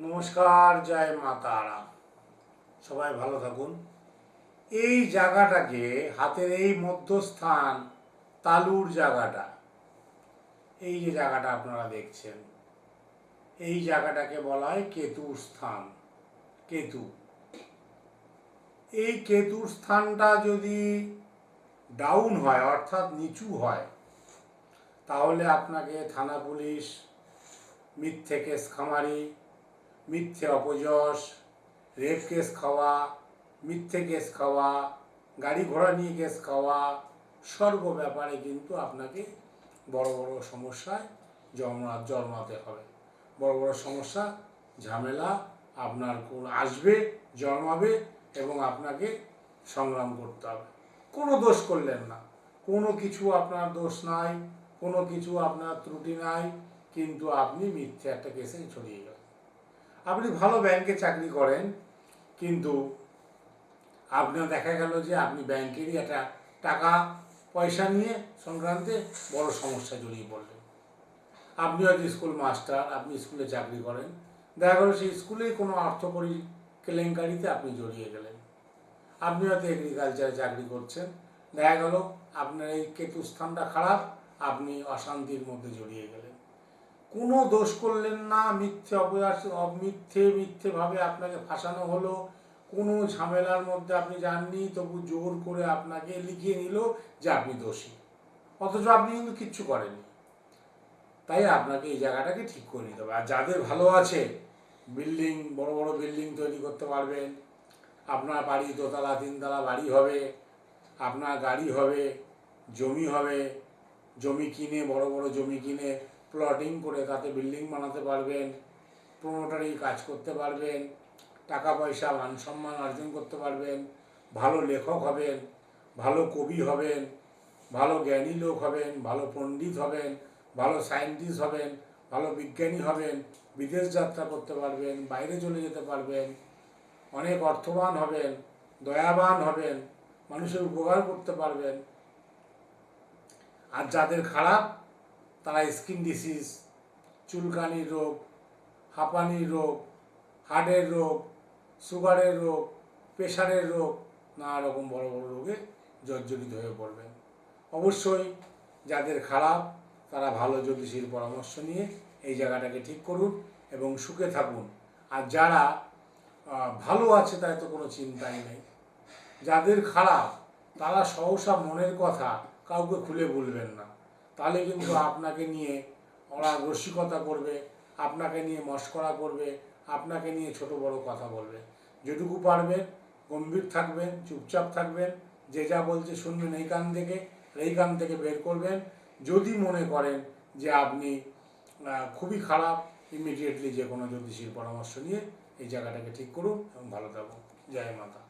নমস্কার, জয় মা তারা। সবাই ভালো থাকুন। এই জায়গাটাকে, হাতের এই মধ্যস্থান, তালুর জায়গাটা, এই যে জায়গাটা আপনারা দেখছেন, এই জায়গাটাকে বলা হয় কেতুর স্থান, কেতু। এই কেতুর স্থানটা যদি ডাউন হয়, অর্থাৎ নিচু হয়, তাহলে আপনাকে থানা পুলিশ মিথ্যে কেস খামারি মিথ্যে অপযশ রেপ কেস খাওয়া, মিথ্যে কেস খাওয়া, গাড়ি ঘোড়া নিয়ে কেস খাওয়া, সর্ব ব্যাপারে কিন্তু আপনাকে বড় বড় সমস্যায় জন্মা জন্মাতে হবে। বড় বড় সমস্যা, ঝামেলা আপনার কোন আসবে, জন্মাবে এবং আপনাকে সংগ্রাম করতে হবে। কোনো দোষ করলেন না। কোনো কিছু আপনার দোষ নাই, কোনো কিছু আপনার ত্রুটি নাই, কিন্তু আপনি মিথ্যে একটা কেসে ছড়িয়ে গেলেন। আপনি ভালো ব্যাংকে চাকরি করেন, কিন্তু আপনার দেখা গেল যে আপনি ব্যাংকেরই একটা টাকা, পয়সা নিয়ে সংক্রান্তে বড় সমস্যা জড়িয়ে পড়লেন। আপনি হয়তো স্কুল মাস্টার, আপনি স্কুলে চাকরি করেন, দেখা গেল সেই স্কুলেই কোনো অর্থকরী কেলেঙ্কারিতে আপনি জড়িয়ে গেলেন। আপনি হয়তো এগ্রিকালচারে চাকরি করছেন, দেখা গেল আপনার এই কেতু স্থানটা খারাপ, আপনি অশান্তির মধ্যে জড়িয়ে গেলেন। কোনো দোষ করলেন না, মিথ্যে অপরাধ মিথ্যে মিথ্যেভাবে আপনাকে ফাঁসানো হলো। কোনো ঝামেলার মধ্যে আপনি যাননি, তবু জোর করে আপনাকে লিখিয়ে নিল যে আপনি দোষী। অথচ আপনি কিন্তু কিচ্ছু করেননি। তাই আপনাকে এই জায়গাটাকে ঠিক করে নিতে হবে। আর যাদের ভালো আছে, বিল্ডিং, বড় বড় বিল্ডিং তৈরি করতে পারবেন। আপনার বাড়ি দোতলা, তিনতলা বাড়ি হবে, আপনার গাড়ি হবে, জমি হবে, জমি কিনে, বড় বড় জমি কিনে প্লটিং করে তাতে বিল্ডিং বানাতে পারবেন প্রোমোটারি কাজ করতে পারবেন টাকা পয়সা মান সম্মান অর্জন করতে পারবেন, ভালো লেখক হবেন, ভালো কবি হবেন, ভালো জ্ঞানী লোক হবেন, ভালো পণ্ডিত হবেন, ভালো সায়েন্টিস্ট হবেন, ভালো বিজ্ঞানী হবেন, বিদেশ যাত্রা করতে পারবেন, বাইরে চলে যেতে পারবেন, অনেক অর্থবান হবেন, দয়াবান হবেন, মানুষের উপকার করতে পারবেন। আর যাদের খারাপ তারা স্কিন ডিসিজ চুলকানির রোগ হাঁপানির রোগ, হার্টের রোগ, সুগারের রোগ প্রেশারের রোগ, নানা রকম বড় বড় রোগে জর্জরিত হয়ে পড়বেন। অবশ্যই যাদের খারাপ, তারা ভালো জ্যোতিষীর পরামর্শ নিয়ে এই জায়গাটাকে ঠিক করুন এবং সুখে থাকুন। আর যারা ভালো আছে তাই তো কোনো চিন্তাই নেই। যাদের খারাপ, তারা সহসা মনের কথা কাউকে খুলে বলবেন না। তাহলে কিন্তু আপনাকে নিয়ে ওরা রসিকতা করবে, আপনাকে নিয়ে মস্করা করবে, আপনাকে নিয়ে ছোট বড় কথা বলবে। যেটুকু পারবেন, গম্ভীর থাকবেন, চুপচাপ থাকবেন, যে যা বলছে শুনবেন এই কান থেকে, এই কান থেকে বের করবেন। যদি মনে করেন যে আপনি খুবই খারাপ ইমিডিয়েটলি যে কোনো জ্যোতিষীর পরামর্শ নিয়ে এই জায়গাটাকে ঠিক করুন এবং ভালো থাকুন। জয় মাতা।